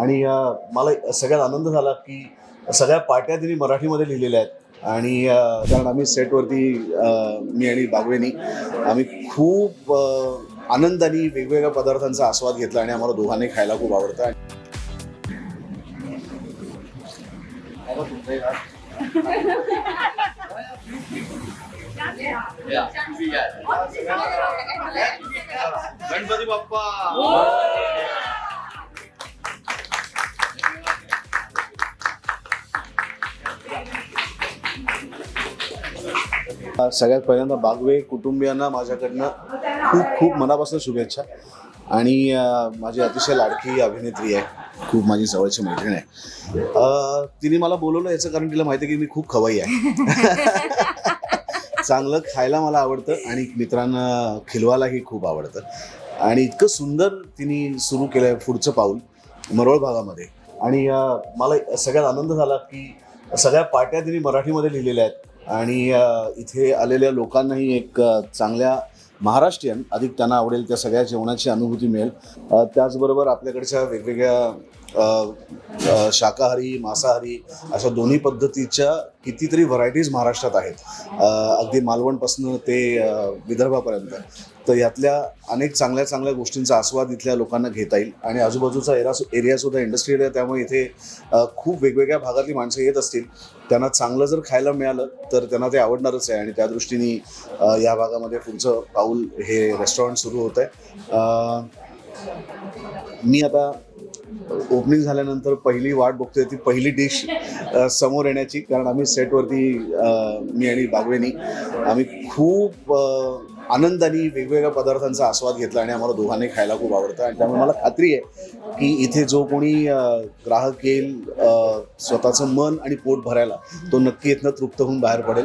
आणि मला सगळ्यात आनंद झाला की सगळ्या पाट्या तिने मराठीमध्ये लिहिलेल्या आहेत. आणि कारण आम्ही सेटवरती मी आणि बागवेनी आम्ही खूप आनंदाने वेगवेगळ्या पदार्थांचा आस्वाद घेतला आणि आम्हाला दोघांनी खायला खूप आवडतं. गणपती बाप्पा. सगळ्यात पहिल्यांदा बागवे कुटुंबियांना माझ्याकडनं खूप खूप मनापासून शुभेच्छा. आणि माझी अतिशय लाडकी अभिनेत्री आहे. खूप माझी जवळची मैत्रीण आहे. तिने मला बोलवलं याचं कारण तिला माहिती आहे की मी खूप खवाई आहे. चांगलं खायला मला आवडतं आणि मित्रांना खिलवायलाही खूप आवडतं. आणि इतकं सुंदर तिने सुरू केलं आहे पुढचं पाऊल मरोळ भागामध्ये. आणि मला सगळ्यात आनंद झाला की सगळ्या पाट्या तिने मराठीमध्ये लिहिलेल्या आहेत. आणि इथे आलेल्या लोकांनाही एक चांगल्या महाराष्ट्रीयन अधिक त्यांना आवडेल त्या सगळ्या जेवणाची अनुभूती मिळेल. त्याचबरोबर आपल्याकडच्या वेगवेगळ्या शाकाहारी मांसाहारी अशा दोन्ही पद्धतीच्या कितीतरी व्हरायटीज महाराष्ट्रात आहेत. अगदी मालवणपासून ते विदर्भापर्यंत. तर यातल्या अनेक चांगल्या चांगल्या गोष्टींचा आस्वाद इथल्या लोकांना घेता येईल. आणि आजूबाजूचा एरा एरियासुद्धा इंडस्ट्रियल आहे त्यामुळे इथे खूप वेगवेगळ्या भागातली माणसं येत असतील. त्यांना चांगलं जर खायला मिळालं तर त्यांना ते आवडणारच आहे. आणि त्या दृष्टीने या भागामध्ये पुढचं पाऊल हे रेस्टॉरंट सुरू होत आहे मी आता ओपनिंग झाल्यानंतर पहिली वाट बघतोय ती पहिली डिश समोर येण्याची. कारण आम्ही सेटवरती मी आणि बागवेनी आम्ही खूप आनंदाने वेगवेगळ्या पदार्थांचा आस्वाद घेतला आणि आम्हाला दोघांनी खायला खूप आवडतं. आणि त्यामुळे मला खात्री आहे की इथे जो कोणी ग्राहक येईल स्वतःचं मन आणि पोट भरायला तो नक्की इथनं तृप्त होऊन बाहेर पडेल.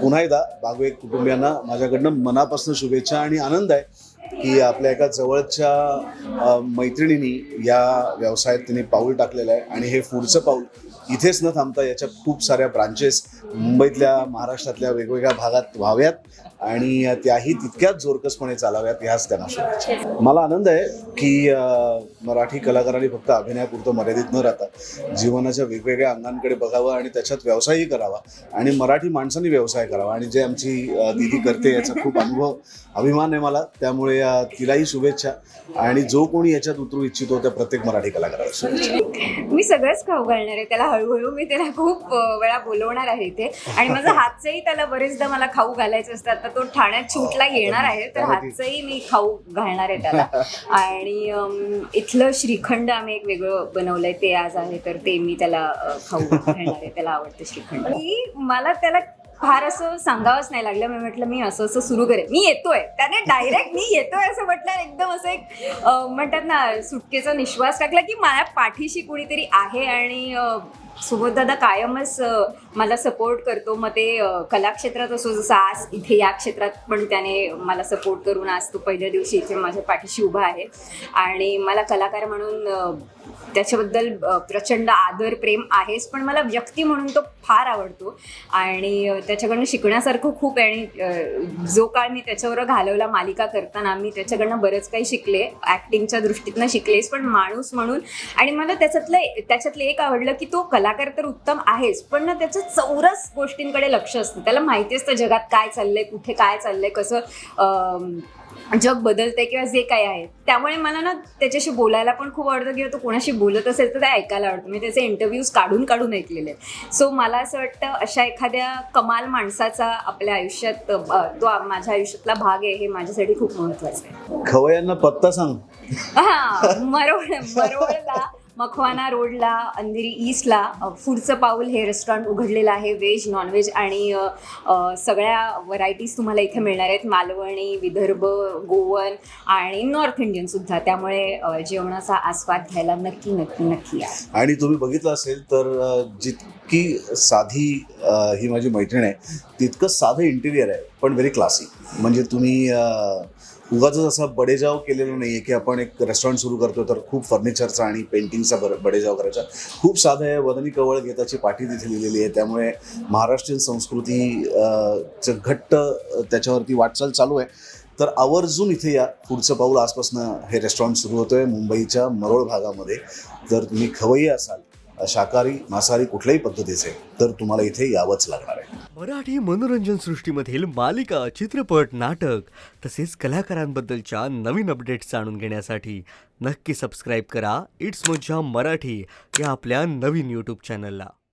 पुन्हा एकदा बागवे कुटुंबियांना माझ्याकडनं मनापासून शुभेच्छा आणि आनंद आहे की आपल्या एका जवळच्या मैत्रिणींनी या व्यवसायात तिने पाऊल टाकलेलं आहे आणि हे पुढचं पाऊल इथेच न थांबता याच्या खूप साऱ्या ब्रांचेस मुंबईतल्या महाराष्ट्रातल्या वेगवेगळ्या भागात व्हाव्यात आणि त्याही तितक्याच जोरकसपणे चालाव्यात ह्याच त्यांना शुभेच्छा मला आनंद आहे की मराठी कलाकारांनी फक्त अभिनयापुरतं मर्यादित न राहता जीवनाच्या वेगवेगळ्या अंगांकडे बघावं आणि त्याच्यात व्यवसायही करावा आणि मराठी माणसांनी व्यवसाय करावा आणि जे आमची दिदी करते याचा खूप अनुभव अभिमान आहे मला. त्यामुळे तिलाही शुभेच्छा आणि जो कोणी याच्यात उतरू इच्छितो त्या प्रत्येक मराठी कलाकाराला शुभेच्छा. मी सगळंच खाऊ घालणार आहे त्याला हळूहळू मी त्याला खूप वेळा बोलवणार आहे इथे. आणि माझं हातचंही त्याला बरेचदा मला खाऊ घालायचं असतं. आता तो ठाण्यात शूटला येणार आहे तर हातचंही मी खाऊ घालणार आहे त्याला. आणि इथलं श्रीखंड आम्ही एक वेगळं बनवलंय ते आज आहे तर ते मी त्याला खाऊ घालणार आहे त्याला आवडतं श्रीखंड. मला त्याला फार असं सांगावंच नाही लागलं. मी म्हटलं मी असं असं सुरू करेन. मी येतोय. त्याने डायरेक्ट मी येतोय असं म्हटलं. एकदम असं एक म्हणतात ना सुटकेचा निश्वास टाकला की माझ्या पाठीशी कुणीतरी आहे आणि सुबोध दादा कायमच मला सपोर्ट करतो. मग ते कलाक्षेत्रात असो जसं आज इथे या क्षेत्रात पण त्याने मला सपोर्ट करून आज तो पहिल्या दिवशी इथे माझ्या पाठीशी उभा आहे. आणि मला कलाकार म्हणून त्याच्याबद्दल प्रचंड आदर प्रेम आहेच. पण मला व्यक्ती म्हणून तो फार आवडतो. आणि त्याच्याकडनं शिकण्यासारखं खूप आहे. आणि जो काळ मी त्याच्यावर घालवला मालिका करताना मी त्याच्याकडनं बरंच काही शिकले. ॲक्टिंगच्या दृष्टीतनं शिकलेस पण माणूस म्हणून. आणि मला त्याच्यातलं त्याच्यातलं एक आवडलं की तो कलाकार तर उत्तम आहेच पण ना त्याचं चौरस गोष्टींकडे लक्ष असतं. त्याला माहिती असतं जगात काय चाललंय कुठे काय चाललंय कसं जग बदलतंय किंवा जे काही आहे. त्यामुळे मला ना त्याच्याशी बोलायला पण खूप आवडतं किंवा तो कोणाशी बोलत असेल तर ते ऐकायला आवडतं. मी त्याचे इंटरव्ह्यूज काढून काढून ऐकलेले सो मला असं वाटतं अशा एखाद्या कमाल माणसाचा आपल्या आयुष्यात तो माझ्या आयुष्यातला भाग आहे हे माझ्यासाठी खूप महत्त्वाचं आहे. खवयांना पत्ता सांग. हा मरोळ मरोळला मखवाना रोडला अंधेरी ईस्टला फूडचं पाऊल हे रेस्टॉरंट उघडलेलं आहे. व्हेज नॉनव्हेज आणि सगळ्या व्हरायटीज तुम्हाला इथे मिळणार आहेत. मालवणी विदर्भ गोवन आणि नॉर्थ इंडियन सुद्धा. त्यामुळे जेवणाचा आस्वाद घ्यायला नक्की नक्की नक्की आणि तुम्ही बघितलं असेल तर जित जितकी साधी ही माझी मैत्रीण आहे तितकं साधं इंटिरियर आहे पण व्हेरी क्लासी म्हणजे तुम्ही उगाच असा बडेजाव केलेला नाही आहे की आपण एक रेस्टॉरंट सुरू करतो तर खूप फर्निचरचा आणि पेंटिंगचा बर बडेजाव करायचा. खूप साधं आहे वदनी कवळ घेताची पाठी तिथे लिहिलेली आहे त्यामुळे महाराष्ट्रीयन संस्कृती चं घट्ट त्याच्यावरती वाटचाल चालू आहे. तर आवर्जून इथे या पुढचं पाऊल आजपासून हे रेस्टॉरंट सुरू होतं आहे मुंबईच्या मरोळ भागामध्ये. जर तुम्ही खवय्ये असाल शाकाहारी मांसाहारी कुठल्याही पद्धतीचे तर तुम्हाला इथे यावंच लागणार आहे. मराठी मनोरंजन सृष्टीमधील मालिका चित्रपट नाटक तसेच कलाकारांबद्दलच्या नवीन अपडेट्स जाणून घेण्यासाठी नक्की सबस्क्राईब करा. इट्स मज्जा मराठी या आपल्या नवीन यूट्यूब चॅनलला